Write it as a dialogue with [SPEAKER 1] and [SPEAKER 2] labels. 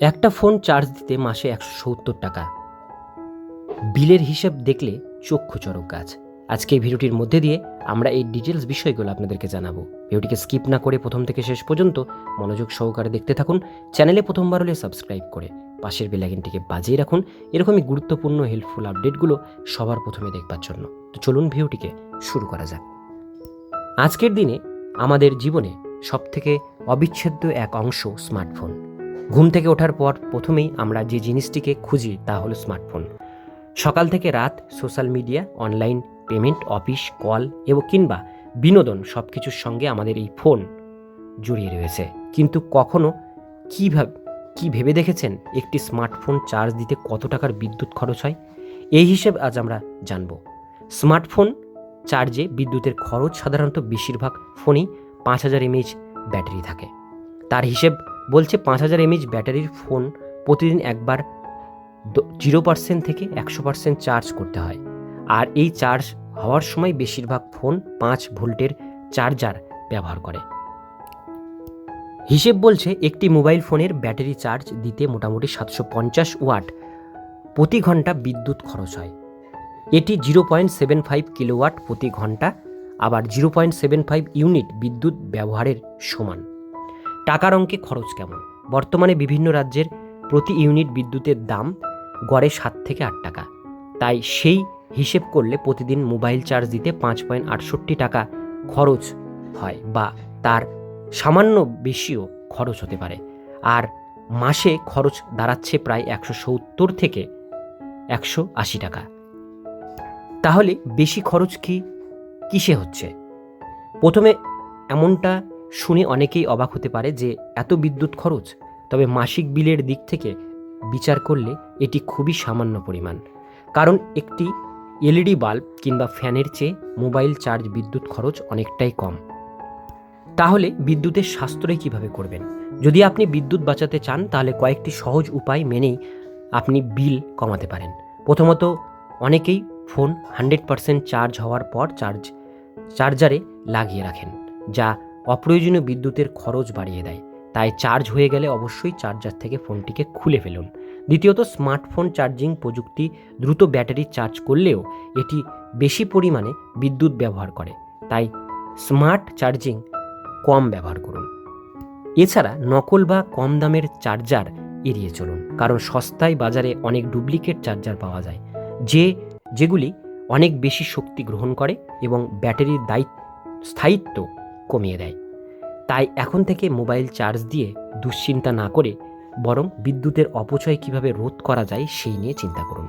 [SPEAKER 1] একটা phone charge দিতে মাসে একশো সত্তর টাকা। বিলের হিসেব দেখলে চক্ষু চরক গাছ। আজকে এই ভিডিওটির মধ্যে দিয়ে আমরা এই ডিটেলস বিষয়গুলো আপনাদেরকে জানাব। ভিডিওটিকে স্কিপ না করে প্রথম থেকে শেষ পর্যন্ত মনোযোগ সহকারে দেখতে থাকুন, চ্যানেলে প্রথমবার হলে সাবস্ক্রাইব করে পাশের বেলাইকনটিকে বাজিয়ে রাখুন। এরকমই গুরুত্বপূর্ণ হেল্পফুল আপডেটগুলো সবার প্রথমে দেখবার জন্য। তো চলুন ভিডিওটিকে শুরু করা যাক। আজকের দিনে আমাদের জীবনে সবথেকে অবিচ্ছেদ্য এক অংশ স্মার্টফোন ঘুম থেকে ওঠার পর প্রথমেই আমরা যে জিনিসটিকে খুঁজি তা হলো স্মার্টফোন। সকাল থেকে রাত social media, online payment, office, call এবং কিংবা বিনোদন সব কিছুর সঙ্গে আমাদের এই ফোন জড়িয়ে রয়েছে। কিন্তু কখনো কীভাবে, কি ভেবে দেখেছেন একটি স্মার্টফোন চার্জ দিতে কত টাকার বিদ্যুৎ খরচ হয়? এই হিসেব আজ আমরা জানব। স্মার্টফোন চার্জে বিদ্যুতের খরচ সাধারণত বেশিরভাগ ফোনেই পাঁচ হাজার এমএইচ ব্যাটারি থাকে। তার হিসেব বলছে পাঁচ হাজার এমএইচ ব্যাটারির ফোন প্রতিদিন একবার জিরো পার্সেন্ট থেকে একশো পার্সেন্ট চার্জ করতে হয়। আর এই চার্জ হওয়ার সময় বেশিরভাগ ফোন পাঁচ ভোল্টের চার্জার ব্যবহার করে। হিসেব বলছে একটি মোবাইল ফোনের ব্যাটারি চার্জ দিতে মোটামুটি সাতশো পঞ্চাশ ওয়াট প্রতি ঘণ্টা বিদ্যুৎ খরচ হয়। এটি zero point seven five kilowatt প্রতি ঘণ্টা, আবার zero point seven five unit বিদ্যুৎ ব্যবহারের সমান। টাকার অঙ্কে খরচ কেমন? বর্তমানে বিভিন্ন রাজ্যের প্রতি ইউনিট বিদ্যুতের দাম গড়ে সাত থেকে আট টাকা। তাই সেই হিসেব করলে প্রতিদিন মোবাইল চার্জ দিতে পাঁচ পয়েন্ট আটষট্টি টাকা খরচ হয় বা তার সামান্য বেশিও খরচ হতে পারে। আর মাসে খরচ দাঁড়াচ্ছে প্রায় একশো সত্তর থেকে একশো আশি টাকা। তাহলে বেশি খরচ কি? কিসে হচ্ছে? প্রথমে এমনটা শুনে অনেকেই অবাক হতে পারে যে এত বিদ্যুৎ খরচ, তবে মাসিক বিলের দিক থেকে বিচার করলে এটি খুবই সামান্য পরিমাণ। কারণ একটি এলইডি বাল্ব কিংবা ফ্যানের চেয়ে মোবাইল চার্জ বিদ্যুৎ খরচ অনেকটাই কম। তাহলে বিদ্যুতের সাশ্রয় কীভাবে করবেন? যদি আপনি বিদ্যুৎ বাঁচাতে চান, তাহলে কয়েকটি সহজ উপায় মেনেই আপনি বিল কমাতে পারেন। প্রথমত, অনেকেই ফোন হান্ড্রেড পারসেন্ট চার্জ হওয়ার পর চার্জ, চার্জারে লাগিয়ে রাখেন, যা অপ্রয়োজনীয় বিদ্যুতের খরচ বাড়িয়ে দেয়। তাই চার্জ হয়ে গেলে অবশ্যই চার্জার থেকে ফোনটিকে খুলে ফেলুন। দ্বিতীয়ত, স্মার্টফোন চার্জিং প্রযুক্তি দ্রুত ব্যাটারি চার্জ করলেও এটি বেশি পরিমাণে বিদ্যুৎ ব্যবহার করে। তাই স্মার্ট চার্জিং কম ব্যবহার করুন। এছাড়া নকল বা কম দামের চার্জার এড়িয়ে চলুন, কারণ সস্তায় বাজারে অনেক ডুপ্লিকেট চার্জার পাওয়া যায়, যে, যেগুলি অনেক বেশি শক্তি গ্রহণ করে এবং ব্যাটারির দায়িত্ব, স্থায়িত্ব কমিয়ে দেয়। তাই এখন থেকে মোবাইল চার্জ দিয়ে দুশ্চিন্তা না করে বরং বিদ্যুতের অপচয় কীভাবে রোধ করা যায় সেই নিয়ে চিন্তা করুন।